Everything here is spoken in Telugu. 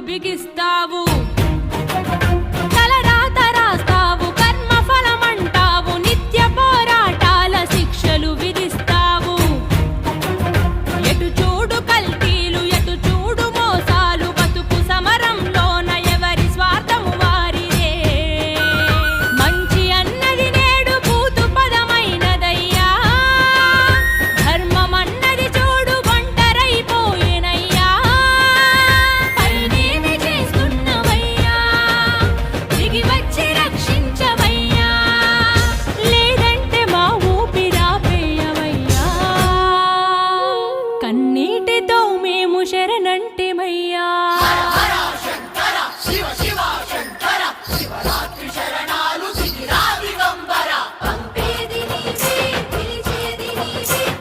బిగిస్తావు. నీటితో మేము శరణంటిమయ్యా.